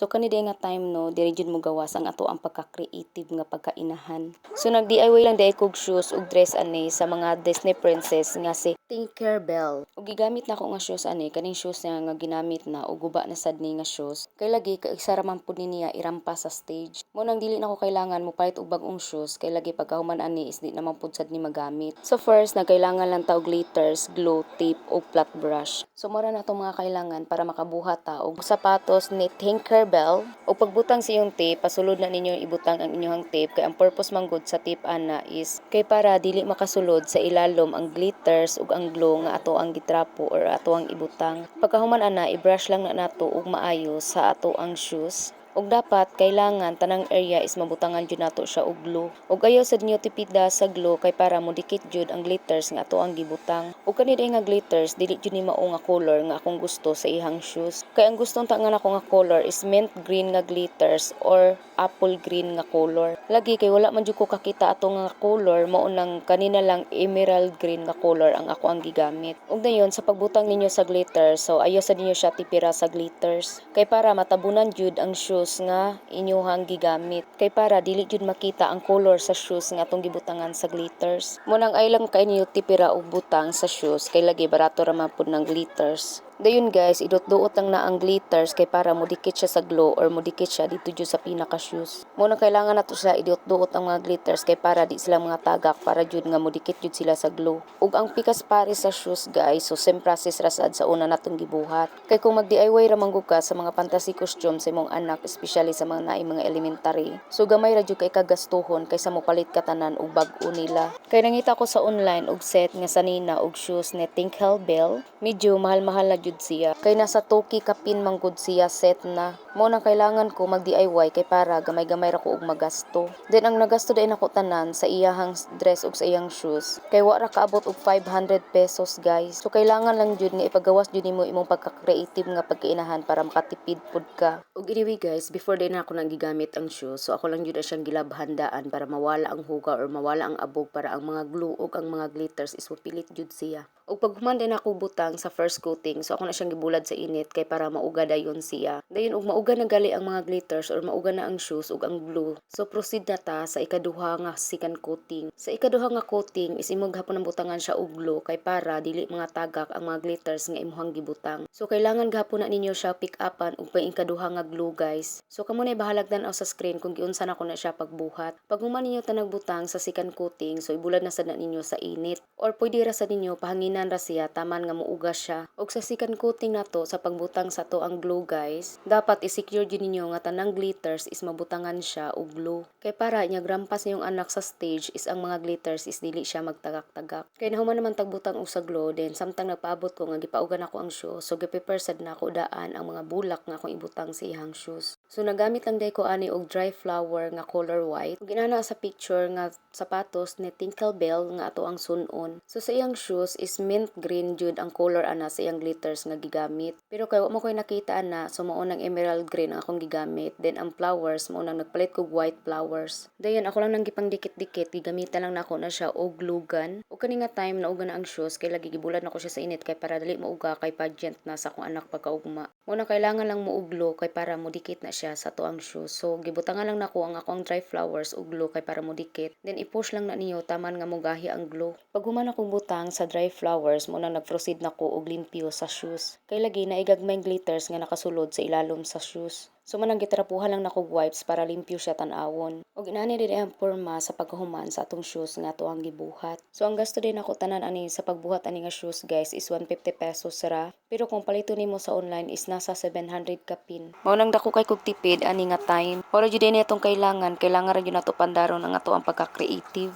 So kani day nga time no, diri jud mo gawas ang ato ang pagka-creative nga pagkainahan. So nag DIY lang day kog shoes ug dress ani sa mga Disney princess nga si Tinkerbell. Ug gigamit na ko nga shoes ani kaning shoes niya nga ginamit na ug guba na sad ni nga shoes. Kay lagi kay isa ra man pud ni niya irampa sa stage. Mo nang dili na ko kailangan mo palit og bag-ong shoes kay lagi pagkahuman ani is di naman pud sad ni magamit. So first nagkailangan lang ta og glitters, glue, tape ug flat brush. So mora na to mga kailangan para makabuhat ta og sapatos ni Tinkerbell. O pagbutang sa iyong tape, pasulod na ninyo ibutang ang inyong tape kay ang purpose man gud sa tape ana is kay para dili makasulod sa ilalom ang glitters ug ang glue nga ato ang gitrapo or ato ang ibutang. Pagkahuman ana i-brush lang na nato og maayo sa ato ang shoes ug dapat kailangan tanang area is mabutangan jud nato siya og glue. Ug ayaw sad niyo tipida sa glue kay para mo dikit jud ang glitters nga ato ang gibutang. Ug kani nga glitters dili jud ni mao nga color nga akong gusto sa ihang shoes. Kay ang gustong ta nga nako nga color is mint green nga glitters or apple green nga color. Lagi kay wala man jud ko kakita ato nga color mao nang kanina lang emerald green nga color ang ako ang gigamit. Ug dayon sa pagbutang ninyo sa glitters, so ayaw sa ninyo siya tipira sa glitters. Kay para matabunan jud ang shoes nga inyuhang gigamit. Kay para dili jud makita ang color sa shoes nga atong gibutangan sa glitters. Mo nang ay lang kay niyo tipira og butang sa shoes kay lagi barato ra man pud ng glitters. Dayon guys, idot-duot lang na ang glitters kay para modikit siya sa glue or modikit siya dito jud sa pinaka shoes. Mo nang kailangan nato siya idot-duot ang mga glitters kay para di sila mga tagak para jud nga modikit jud sila sa glue. Ug ang pikas pare sa shoes guys, so same process ra sad sa una natong gibuhat. Kay kung mag-DIY ra man gud ka sa mga fantasy costume sa imong anak, especially sa mga naay mga elementary. So gamay ra jud kay kagastuhon kaysa mo palit ka tanan og bag-o nila. Kay nangita ko sa online og set nga sanina og shoes ni Tinkerbell, medyo mahal-mahal na jud siya. Kay nasa Toki kapin man gud siya set na. Mo nang kailangan ko mag DIY kay para gamay-gamay ra ko og magasto. Then ang nagasto din ako tanan sa iyahang dress ug sa iyang shoes. Kay wa ra kaabot og 500 pesos guys. So kailangan lang jud nga ipagawas jud nimo imong pagka-creative nga pagkainahan para makatipid pud ka. Ug anyway guys, before din ako nang gigamit ang shoes, so ako lang jud na siyang gilabhandaan para mawala ang huga or mawala ang abog para ang mga glue ug ang mga glitters is mapilit jud siya. Ug pag human din ako butang sa first coating, so ako na siyang gibulad sa init kay para mauga dayon siya. Dayon ug mauga na gali ang mga glitters or mauga na ang shoes ug ang glue. So proceed na ta sa ikaduha nga second coating. Sa ikaduha nga coating is imong gahapon ang butangan siya og glue kay para dili mga tagak ang mga glitters nga imuhang gibutang. So kailangan gahapon na ninyo siya pick upan ug pay ikaduha nga glue guys. So kamo na bahalagdan sa screen kung giunsa na ko na siya pagbuhat. Pag human ninyo tanang butang sa second coating, so ibulad na sad na ninyo sa init. Or pwede ra sa ninyo pahanginan ra siya taman nga muuga siya. Og sa second coating na to sa pagbutang sa to ang glue guys, dapat i-secure din ninyo nga tanang glitters is mabutangan siya og glue. Kay para niya grampas niyong anak sa stage is ang mga glitters is dili siya magtagak-tagak. Kay nahuman naman tagbutang og sa glue then samtang nagpaabot ko nga gipaugan ako ang shoes so giprepare sad na ako daan ang mga bulak nga akong ibutang sa ihang shoes. So nagamit lang day ko ani og dry flower nga color white. Ug inana sa picture nga sapatos ni Tinkerbell nga ato ang sunon. So sa iyang shoes is mint green jud ang color ana sa iyang glitters nga gigamit. Pero kay wa mo koy nakita ana so mao nang emerald green ang akong gigamit. Then ang flowers mao nang nagpalit kog white flowers. Dayon ako lang nang gipang dikit-dikit gigamitan lang nako na siya og glue gun. O kani nga time nauga na ang shoes kay lagi gibulan nako siya sa init kay para dali mauga kay pageant na sa akong anak pagkaugma. Mo nang kailangan lang mo og glue kay para mo dikit na siya sa to ang shoes. So gibutangan lang nako ang akong dry flowers og glue kay para mo dikit. Then i-push lang na niyo taman nga mo gahi ang glue. Pag human akong butang sa dry flowers mo nang nag-proceed nako og limpyo sa shoes. Kay lagi na igagmay glitters nga nakasulod sa ilalom sa shoes. So manang gitrapuhan lang nako wipes para limpyo siya tan-awon. Og inani din ang porma sa pagkahuman sa atong shoes nga to ang gibuhat. So ang gasto din ako tanan ani sa pagbuhat ani nga shoes guys is 150 pesos ra. Pero kung palito nimo sa online is nasa 700 kapin. Mao nang dako kay kog tipid ani nga time. Ora jud din itong kailangan, kailangan ra jud nato pandaron ang ato ang pagka-creative.